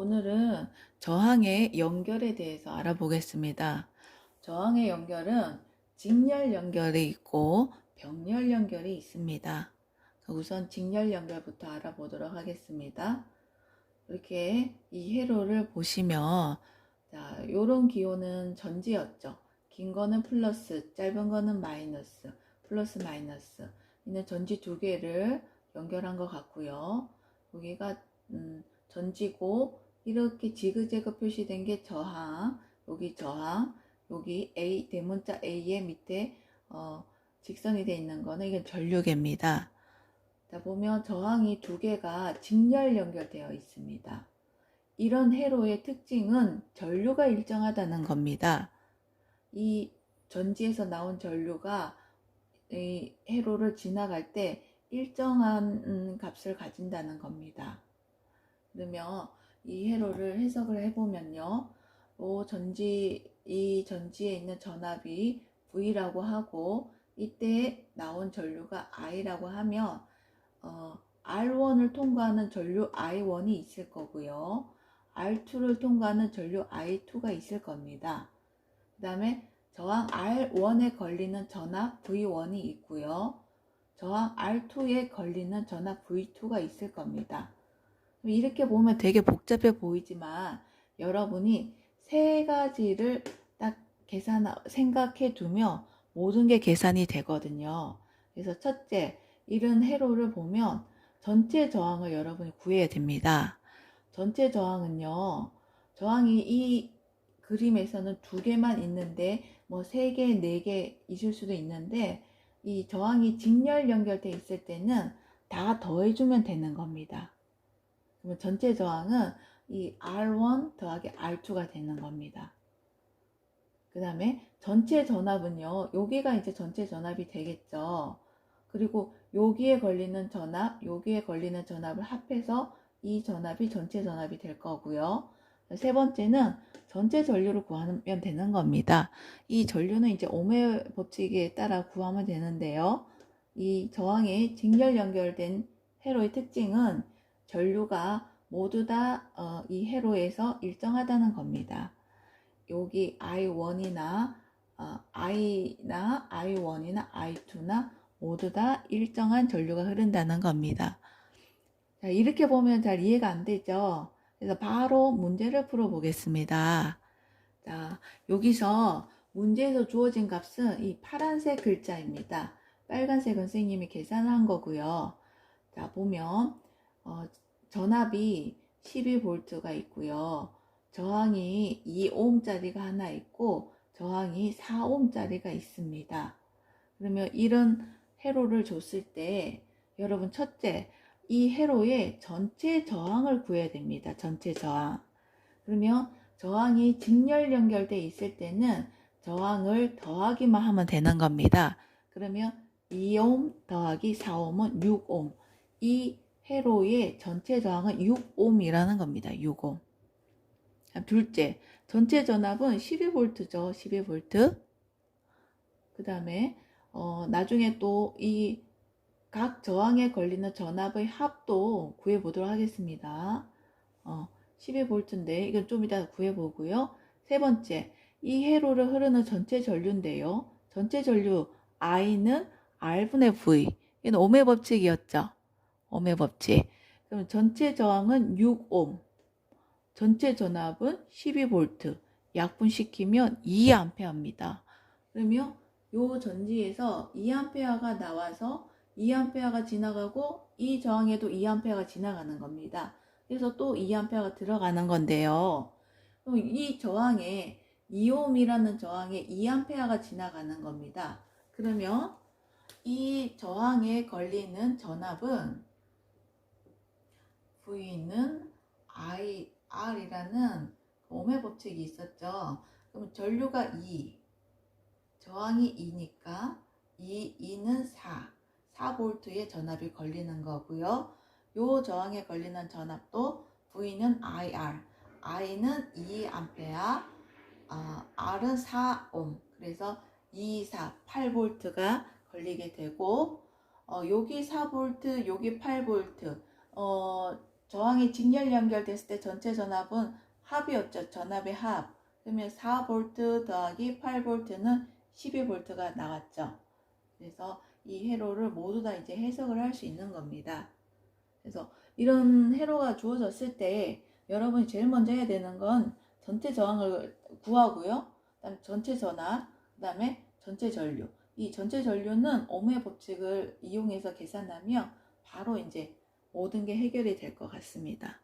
오늘은 저항의 연결에 대해서 알아보겠습니다. 저항의 연결은 직렬 연결이 있고 병렬 연결이 있습니다. 우선 직렬 연결부터 알아보도록 하겠습니다. 이렇게 이 회로를 보시면 자, 요런 기호는 전지였죠. 긴 거는 플러스, 짧은 거는 마이너스, 플러스 마이너스. 이는 전지 두 개를 연결한 것 같고요. 여기가 음, 전지고 이렇게 지그재그 표시된 게 저항, 여기 저항, 여기 A 대문자 A의 밑에 어, 직선이 되어 있는 거는 이건 전류계입니다. 자 보면 저항이 두 개가 직렬 연결되어 있습니다. 이런 회로의 특징은 전류가 일정하다는 겁니다. 이 전지에서 나온 전류가 이 회로를 지나갈 때 일정한 음, 값을 가진다는 겁니다. 그러면 이 회로를 해석을 해보면요. 요 전지, 이 전지에 있는 전압이 V라고 하고 이때 나온 전류가 I라고 하면 어, R1을 통과하는 전류 I1이 있을 거고요. R2를 통과하는 전류 I2가 있을 겁니다. 그 다음에 저항 R1에 걸리는 전압 V1이 있고요. 저항 R2에 걸리는 전압 V2가 있을 겁니다. 이렇게 보면 되게 복잡해 보이지만 여러분이 세 가지를 딱 계산, 생각해 두면 모든 게 계산이 되거든요. 그래서 첫째, 이런 회로를 보면 전체 저항을 여러분이 구해야 됩니다. 전체 저항은요, 저항이 이 그림에서는 두 개만 있는데, 뭐 세 개, 네 개 있을 수도 있는데, 이 저항이 직렬 연결돼 있을 때는 다 더해주면 되는 겁니다. 그러면 전체 저항은 이 R1 더하기 R2가 되는 겁니다. 그 다음에 전체 전압은요, 여기가 이제 전체 전압이 되겠죠. 그리고 여기에 걸리는 전압, 여기에 걸리는 전압을 합해서 이 전압이 전체 전압이 될 거고요. 세 번째는 전체 전류를 구하면 되는 겁니다. 이 전류는 이제 오메 법칙에 따라 구하면 되는데요. 이 저항에 직렬 연결된 회로의 특징은 전류가 모두 다이 회로에서 일정하다는 겁니다. 여기 I1이나 어, I나 I1이나 I2나 모두 다 일정한 전류가 흐른다는 겁니다. 자, 이렇게 보면 잘 이해가 안 되죠? 그래서 바로 문제를 풀어 보겠습니다. 자, 여기서 문제에서 주어진 값은 이 파란색 글자입니다. 빨간색은 선생님이 계산한 거고요. 자, 보면 어, 전압이 12V가 있고요. 저항이 2ohm짜리가 하나 있고 저항이 4ohm짜리가 있습니다. 그러면 이런 회로를 줬을 때 여러분 첫째 이 회로의 전체 저항을 구해야 됩니다. 전체 저항. 그러면 저항이 직렬 연결돼 있을 때는 저항을 더하기만 하면 되는 겁니다. 그러면 2옴 더하기 4옴은 6옴. 이 회로의 전체 저항은 6옴이라는 겁니다. 6옴. 둘째, 전체 전압은 12V죠. 12V. 그 다음에 어, 나중에 또 이 각 저항에 걸리는 전압의 합도 구해보도록 하겠습니다. 어, 12V인데 이건 좀 이따 구해보고요. 세 번째, 이 회로를 흐르는 전체 전류인데요. 전체 전류 I는 R분의 V. 이건 오메 법칙이었죠. 오메 법칙. 그럼 전체 저항은 6옴. 전체 전압은 12V. 약분시키면 2A입니다. 그러면 요 전지에서 2A가 나와서 2A가 지나가고 이 저항에도 2A가 지나가는 겁니다. 그래서 또 2A가 들어가는 건데요. 그럼 이 저항에 2옴이라는 저항에 2A가 지나가는 겁니다. 그러면 이 저항에 걸리는 전압은 V는 I, R이라는 오메 법칙이 있었죠. 그럼 전류가 2, 저항이 2니까 2, 2는 4, 4V의 전압이 걸리는 거고요. 요 저항에 걸리는 전압도 V는 IR, I는 2A, 어, R은 4옴. 그래서 2, 4, 8V가 걸리게 되고 어, 여기 4V, 여기 8V. 어, 저항이 직렬 연결됐을 때 전체 전압은 합이었죠. 전압의 합. 그러면 4V 더하기 8V는 12V가 나왔죠. 그래서 이 회로를 모두 다 이제 해석을 할 수 있는 겁니다. 그래서 이런 회로가 주어졌을 때 여러분이 제일 먼저 해야 되는 건 전체 저항을 구하고요. 그다음에 전체 전압, 그다음에 전체 전류. 이 전체 전류는 오음의 법칙을 이용해서 계산하면 바로 이제 모든 게 해결이 될 것 같습니다.